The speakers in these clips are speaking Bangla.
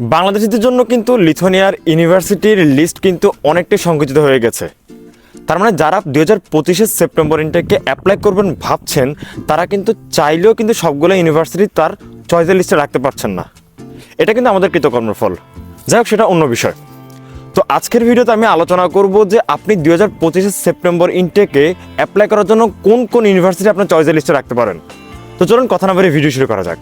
বাংলাদেশিদের জন্য কিন্তু লিথুয়ানিয়ার ইউনিভার্সিটির লিস্ট কিন্তু অনেকটাই সংকুচিত হয়ে গেছে। তার মানে যারা দুই হাজার পঁচিশের সেপ্টেম্বর ইনটেককে অ্যাপ্লাই করবেন ভাবছেন, তারা কিন্তু চাইলেও কিন্তু সবগুলো ইউনিভার্সিটি তার চয়েসের লিস্টে রাখতে পারছেন না। এটা কিন্তু আমাদের কৃতকর্মের ফল। যাই হোক, সেটা অন্য বিষয়। তো আজকের ভিডিওতে আমি আলোচনা করব যে আপনি দুই হাজার পঁচিশের সেপ্টেম্বর ইনটেকে অ্যাপ্লাই করার জন্য কোন কোন ইউনিভার্সিটি আপনার চয়েসের লিস্টে রাখতে পারেন। তো চলুন কথা না বেরিয়ে ভিডিও শুরু করা যাক।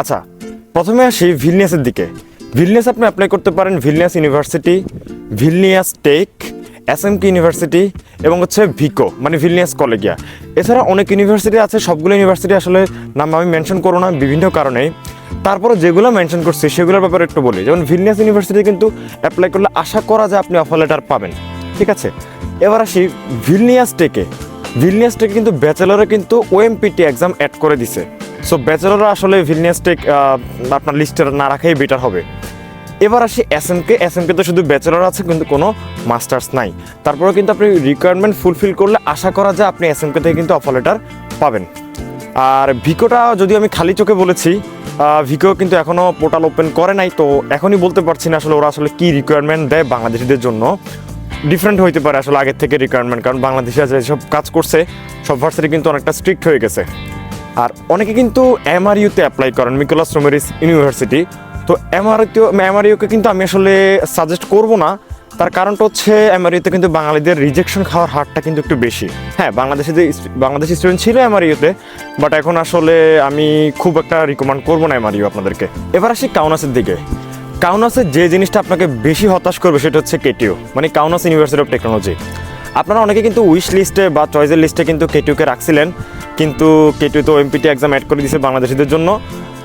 আচ্ছা প্রথমে আসি ভিলনিয়াসের দিকে। ভিলনিয়াস আপনি অ্যাপ্লাই করতে পারেন Vilnius university, Vilnius tech SMK university এবং হচ্ছে ভিকো মানে ভিলনিয়াস কলেগিয়া। এছাড়া অনেক ইউনিভার্সিটি আছে, সবগুলো ইউনিভার্সিটি আসলে নাম আমি মেনশন করো না, বিভিন্ন কারণে। তারপরে যেগুলো মেনশন করছি, সেগুলোর ব্যাপারে একটু বলি। যেমন ভিলনিয়াস ইউনিভার্সিটি কিন্তু অ্যাপ্লাই করলে আশা করা যায় আপনি অফার লেটার পাবেন। ঠিক আছে? এবার আসি ভিলনিয়াস টেকে। ভিলনিয়াস টেকে কিন্তু ব্যাচেলরে কিন্তু ওএমপিটি এক্সাম অ্যাড করে দিছে। সো ব্যাচেলররা আসলে ভিলনিয়াস টেক আপনার লিস্টে না রাখাই বেটার হবে। এবার আসি এস এমকে এস এমকে তো শুধু ব্যাচেলর আছে, কিন্তু কোনো মাস্টার্স নাই। তারপরে কিন্তু আপনি রিকোয়ারমেন্ট ফুলফিল করলে আশা করা যায় আপনি এস এমকে থেকে কিন্তু অফার লেটার পাবেন। আর ভিকোটা যদি আমি খালি চোখে বলেছি ভিকো কিন্তু এখনও পোর্টাল ওপেন করে নাই, তো এখনই বলতে পারছি না আসলে ওরা আসলে কী রিকোয়ারমেন্ট দেয় বাংলাদেশিদের জন্য। ডিফারেন্ট হইতে পারে আসলে আগের থেকে রিকোয়ারমেন্ট কারণ বাংলাদেশে যেসব কাজ করছে, সব ভার্সিটি কিন্তু অনেকটা স্ট্রিক্ট হয়ে গেছে। আর অনেকে কিন্তু এমআরইউতে অ্যাপ্লাই করেন মিকোলাস রোমেরিস ইউনিভার্সিটি তো এমআরইউতে এমআরইউকে কিন্তু আমি আসলে সাজেস্ট করব না। তার কারণটা হচ্ছে এমআরইউতে কিন্তু বাঙালিদের রিজেকশন খাওয়ার হারটা কিন্তু একটু বেশি। হ্যাঁ বাংলাদেশে যে বাংলাদেশি স্টুডেন্ট ছিল এমআরইউতে বাট এখন আসলে আমি খুব একটা রিকমেন্ড করব না এমআরইউ আপনাদেরকে। এবার আসি কাউনাসের দিকে। কাউনাসের যে জিনিসটা আপনাকে বেশি হতাশ করবে সেটা হচ্ছে কেটিও মানে কাউনাস ইউনিভার্সিটি অফ টেকনোলজি আপনারা অনেকে কিন্তু উইশ লিস্টে বা চয়েসের লিস্টে কিন্তু কেটিউকে রাখছিলেন। কিন্তু কেটিউ তো এমপিটি এক্সাম অ্যাড করে দিয়েছে বাংলাদেশিদের জন্য।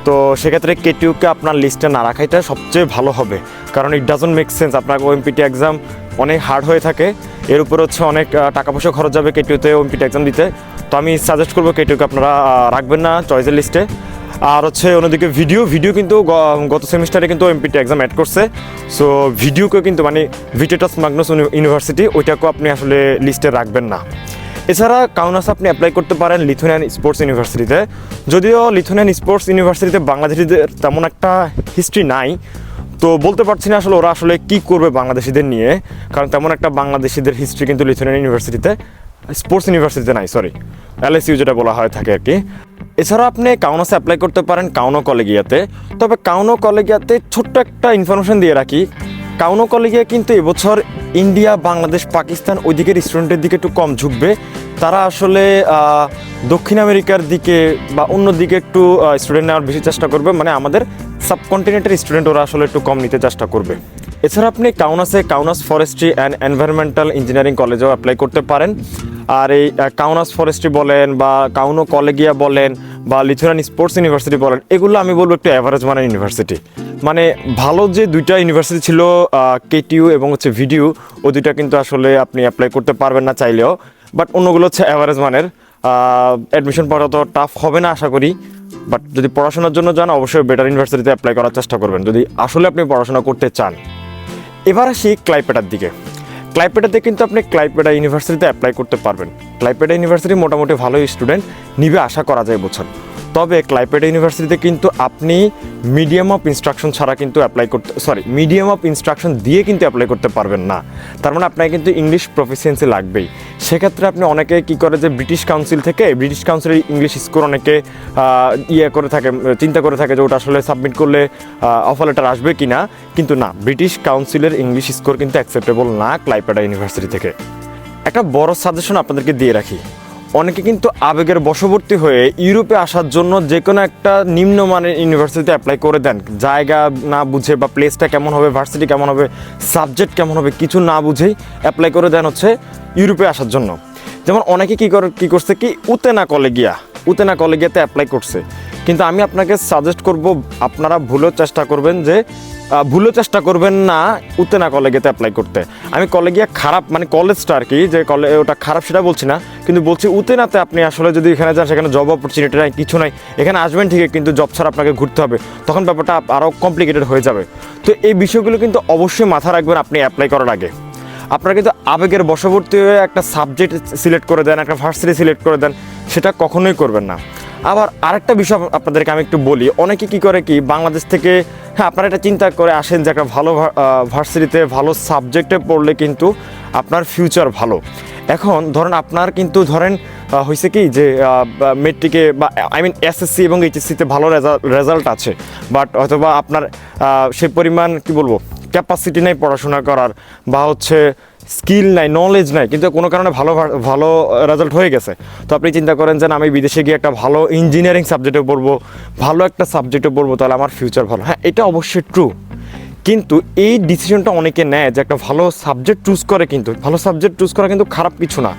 তো সেক্ষেত্রে কেটিউকে আপনার লিস্টে না রাখাইটা সবচেয়ে ভালো হবে। কারণ ইট ডাজন্ট মেক সেন্স আপনার ওএমপিটি এক্সাম অনেক হার্ড হয়ে থাকে। এর উপর হচ্ছে অনেক টাকা পয়সা খরচ যাবে কেটিউতে ওএমপিটি এক্সাম দিতে। তো আমি সাজেস্ট করব কেটিউকে আপনারা রাখবেন না চয়েসের লিস্টে আর হচ্ছে অন্যদিকে ভিডিও ভিডিও কিন্তু গত সেমিস্টারে কিন্তু এমপিটি এক্সাম অ্যাড করছে। সো ভিডিওকে কিন্তু মানে ভিটেটাস মাগনাস ইউনিভার্সিটি ওইটাকেও আপনি আসলে লিস্টে রাখবেন না। এছাড়া কাউনাস আপনি অ্যাপ্লাই করতে পারেন লিথুনিয়ান স্পোর্টস ইউনিভার্সিটিতে যদিও লিথুনিয়ান স্পোর্টস ইউনিভার্সিটিতে বাংলাদেশিদের তেমন একটা হিস্ট্রি নাই। তো বলতে পারছি না আসলে ওরা আসলে কি করবে বাংলাদেশিদের নিয়ে, কারণ তেমন একটা বাংলাদেশিদের হিস্ট্রি কিন্তু লিথুনিয়ান ইউনিভার্সিটিতে স্পোর্টস ইউনিভার্সিটিতে নাই সরি এলএসইউ যেটা বলা হয় থাকে আর কি। এছাড়া আপনি কাউনাসে অ্যাপ্লাই করতে পারেন কাউনো কলেগিয়াতে তবে কাউনো কলেগিয়াতে ছোট্ট একটা ইনফরমেশন দিয়ে রাখি। কাউনো কলেগিয়া কিন্তু এবছর ইন্ডিয়া বাংলাদেশ পাকিস্তান ওই দিকের স্টুডেন্টের দিকে একটু কম ঝুঁকবে। তারা আসলে দক্ষিণ আমেরিকার দিকে বা অন্য দিকে একটু স্টুডেন্ট নেওয়ার বেশি চেষ্টা করবে। মানে আমাদের সাবকন্টিনেন্টের স্টুডেন্ট ওরা আসলে একটু কম নিতে চেষ্টা করবে। এছাড়া আপনি কাউনাসে Kaunas forestry and environmental engineering কলেজেও অ্যাপ্লাই করতে পারেন। আর এই কাউনাস ফরেস্ট্রি বলেন বা কাউনো কলেগিয়া বলেন বা লিথুয়ান স্পোর্টস ইউনিভার্সিটি বলেন, এগুলো আমি বলব একটু অ্যাভারেজ মানের ইউনিভার্সিটি মানে ভালো যে দুইটা ইউনিভার্সিটি ছিল কেটিইউ এবং হচ্ছে ভিডিও ও দুইটা কিন্তু আসলে আপনি অ্যাপ্লাই করতে পারবেন না চাইলেও। বাট অন্যগুলো হচ্ছে অ্যাভারেজ মানের। অ্যাডমিশন পাওয়া তো টাফ হবে না, আশা করি। বাট যদি পড়াশোনার জন্য যান, অবশ্যই বেটার ইউনিভার্সিটিতে অ্যাপ্লাই করার চেষ্টা করবেন। যদি আসলে আপনি পড়াশোনা করতে চান। এবার আসি ক্লাইপেটার দিকে। ক্লাইপেটাতে কিন্তু আপনি ক্লাইপেটা ইউনিভার্সিটিতে অ্যাপ্লাই করতে পারবেন। ক্লাইপেটা ইউনিভার্সিটি মোটামুটি ভালো স্টুডেন্ট নিবে আশা করা যায় বছর তবে ক্লাইপেটা ইউনিভার্সিটিতে কিন্তু আপনি মিডিয়াম অফ ইনস্ট্রাকশন ছাড়া কিন্তু অ্যাপ্লাই করতে সরি মিডিয়াম অফ ইনস্ট্রাকশন দিয়ে কিন্তু অ্যাপ্লাই করতে পারবেন না। তার মানে আপনাকে কিন্তু ইংলিশ প্রফিসিয়েন্সি লাগবেই। সেক্ষেত্রে আপনি অনেকে কি করে যে ব্রিটিশ কাউন্সিল থেকে ব্রিটিশ কাউন্সিলের ইংলিশ স্কোর অনেকে ইয়ে করে থাকে, চিন্তা করে থাকে যে ওটা আসলে সাবমিট করলে অফার লেটার আসবে কি না কিন্তু না ব্রিটিশ কাউন্সিলের ইংলিশ স্কোর কিন্তু অ্যাকসেপ্টেবল না ক্লাইপেডা ইউনিভার্সিটি থেকে। একটা বড় সাজেশন আপনাদেরকে দিয়ে রাখি। অনেকে কিন্তু আবেগের বশবর্তী হয়ে ইউরোপে আসার জন্য যে কোনো একটা নিম্নমানের ইউনিভার্সিটিতে অ্যাপ্লাই করে দেন। জায়গা না বুঝে বা প্লেসটা কেমন হবে ভার্সিটি কেমন হবে সাবজেক্ট কেমন হবে কিছু না বুঝেই অ্যাপ্লাই করে দেন হচ্ছে ইউরোপে আসার জন্য। যেমন অনেকে কী করে, কী করছে কি, উতেনা কলেগিয়া, উতেনা কলেগিয়াতে অ্যাপ্লাই করছে। কিন্তু আমি আপনাকে সাজেস্ট করব, আপনারা ভুলেও চেষ্টা করবেন যে ভুলেও চেষ্টা করবেন না উতেনা কলেগেতে অ্যাপ্লাই করতে। আমি কলেগিয়া খারাপ মানে কলেজটা আর কি, যে কলে, ওটা খারাপ সেটা বলছি না, কিন্তু বলছি উতেনাতে আপনি আসলে যদি এখানে যান, সেখানে জব অপরচুনিটি নাই, কিছু নাই, এখানে আসবেন ঠিকই, কিন্তু জব ছাড়া আপনাকে ঘুরতে হবে, তখন ব্যাপারটা আরও কমপ্লিকেটেড হয়ে যাবে। তো এই বিষয়গুলো কিন্তু অবশ্যই মাথা রাখবেন আপনি অ্যাপ্লাই করার আগে। আপনারা কিন্তু আবেগের বশবর্তী হয়ে একটা সাবজেক্ট সিলেক্ট করে দেন, একটা ভার্সিটি সিলেক্ট করে দেন, সেটা কখনোই করবেন না। আবার আরেকটা বিষয় আপনাদেরকে আমি একটু বলি, অনেকে কি করে কি, বাংলাদেশ থেকে হ্যাঁ আপনারা এটা চিন্তা করে আসেন যে একটা ভালো ভার্সিটিতে ভালো সাবজেক্টে পড়লে কিন্তু আপনার ফিউচার ভালো। এখন ধরেন আপনার কিন্তু ধরেন হয়েছে কি যে মেট্রিকে বা আই মিন এসএসসি এবং এইচএসসিতে ভালো রেজাল্ট আছে। বাট হয়তোবা আপনার সে পরিমাণ, কি বলব ক্যাপাসিটি নেই পড়াশোনা করার বা হচ্ছে স্কিল নাই নলেজ নাই, কিন্তু কোনো কারণে ভালো ভালো রেজাল্ট হয়ে গেছে। তো আপনি চিন্তা করেন যে আমি বিদেশে গিয়ে একটা ভালো ইঞ্জিনিয়ারিং সাবজেক্টে পড়ব, ভালো একটা সাবজেক্টে পড়ব, তাহলে আমার ফিউচার ভালো। হ্যাঁ এটা অবশ্যই ট্রু কিন্তু এই ডিসিশনটা অনেকে নেয় যে, একটা ভালো সাবজেক্ট চুজ করে কিন্তু, ভালো সাবজেক্ট চুজ করা কিন্তু খারাপ কিছু না।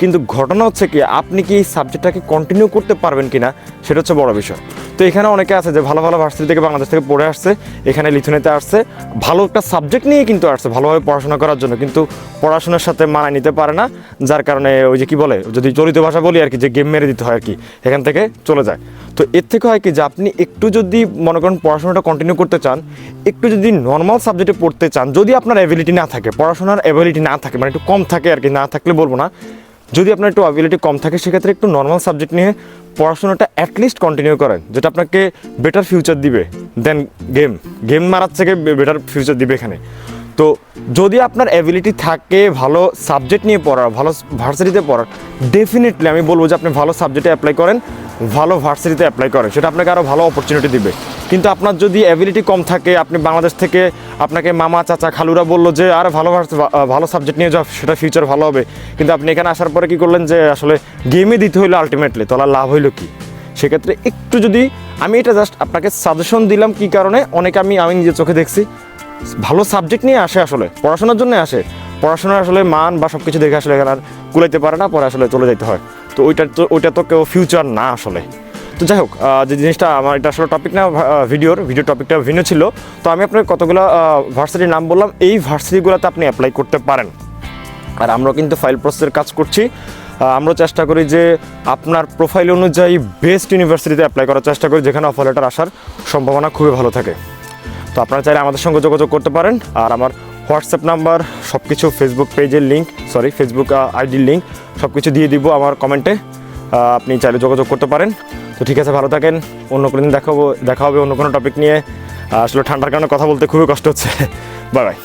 কিন্তু ঘটনা হচ্ছে কি, আপনি কি এই সাবজেক্টটাকে কন্টিনিউ করতে পারবেন কিনা, সেটা হচ্ছে বড় বিষয়। তো এখানে অনেকে আছে যে ভালো ভালো ভার্সিটি থেকে বাংলাদেশ থেকে পড়ে আসছে, এখানে লিথুনিতে আসছে, ভালো একটা সাবজেক্ট নিয়ে কিন্তু আসছে ভালোভাবে পড়াশোনা করার জন্য, কিন্তু পড়াশোনার সাথে মানায় নিতে পারে না, যার কারণে ওই যে কি বলে, যদি চলিত ভাষা বলি আর কি, যে গেম মেরে দিতে হয় আর কি, এখান থেকে চলে যায়। তো এর থেকে হয় কি যে আপনি একটু যদি মনে করেন পড়াশোনাটা কন্টিনিউ করতে চান, একটু যদি নর্মাল সাবজেক্টে পড়তে চান, যদি আপনার অ্যাবিলিটি না থাকে, পড়াশোনার অ্যাবিলিটি না থাকে মানে একটু কম থাকে আর কি, না থাকলে বলব না যদি আপনার একটু অ্যাবিলিটি কম থাকে, সেক্ষেত্রে একটু নর্মাল সাবজেক্ট নিয়ে পড়াশোনাটা অ্যাটলিস্ট কন্টিনিউ করেন, যেটা আপনাকে বেটার ফিউচার দিবে দেন গেম গেম মারার থেকে বেটার ফিউচার দিবে এখানে। তো যদি আপনার অ্যাবিলিটি থাকে ভালো সাবজেক্ট নিয়ে পড়ার, ভালো ভার্সিটিতে পড়ার ডেফিনেটলি আমি বলব যে আপনি ভালো সাবজেক্টে অ্যাপ্লাই করেন, ভালো ভার্সিটিতে অ্যাপ্লাই করেন, সেটা আপনাকে আরও ভালো অপরচুনিটি দিবে। কিন্তু আপনার যদি অ্যাবিলিটি কম থাকে, আপনি বাংলাদেশ থেকে আপনাকে মামা, চাচা, খালুরা বলল যে, আর, ভালো ভালো সাবজেক্ট নিয়ে যাও, সেটা ফিউচার ভালো হবে। কিন্তু আপনি এখানে আসার পরে কি করলেন যে, আসলে গেমে দিতে হইল আলটিমেটলি তাহলে লাভ হইল কি? সেক্ষেত্রে একটু যদি আমি এটা জাস্ট আপনাকে সাজেশন দিলাম কি কারণে, অনেকে আমি আমি নিজের চোখে দেখছি, ভালো সাবজেক্ট নিয়ে আসে আসলে, পড়াশোনার জন্য আসে, পড়াশোনার আসলে মান বা সব কিছু দেখে আসলে এখানে আর কুলাইতে পারে না, পরে আসলে চলে যেতে হয়। তো ওইটা তো ওইটা তো কেউ ফিউচার না আসলে। তো যাই হোক যে জিনিসটা আমার, এটা আসলে টপিক না ভিডিওর ভিডিও টপিকটা ভিন্ন ছিল। তো আমি আপনাকে কতগুলো ভার্সিটির নাম বললাম, এই ভার্সিটিগুলোতে আপনি অ্যাপ্লাই করতে পারেন। আর আমরা কিন্তু ফাইল প্রসেসের কাজ করছি। আমরা চেষ্টা করি যে আপনার প্রোফাইল অনুযায়ী বেস্ট ইউনিভার্সিটিতে অ্যাপ্লাই করার চেষ্টা করি, যেখানে অফার লেটার আসার সম্ভাবনা খুবই ভালো থাকে। তো আপনারা চাইলে আমাদের সঙ্গে যোগাযোগ করতে পারেন। আর আমার হোয়াটসঅ্যাপ নাম্বার সব কিছু ফেসবুক পেজের লিঙ্ক সরি ফেসবুক আইডির লিঙ্ক সব কিছু দিয়ে দিব আমার কমেন্টে আপনি চাইলে যোগাযোগ করতে পারেন। তো ঠিক আছে, ভালো থাকেন। অন্য কোনো দিন দেখাবো দেখা হবে অন্য কোনো টপিক নিয়ে। আসলে ঠান্ডার কারণে কথা বলতে খুবই কষ্ট হচ্ছে। Bye bye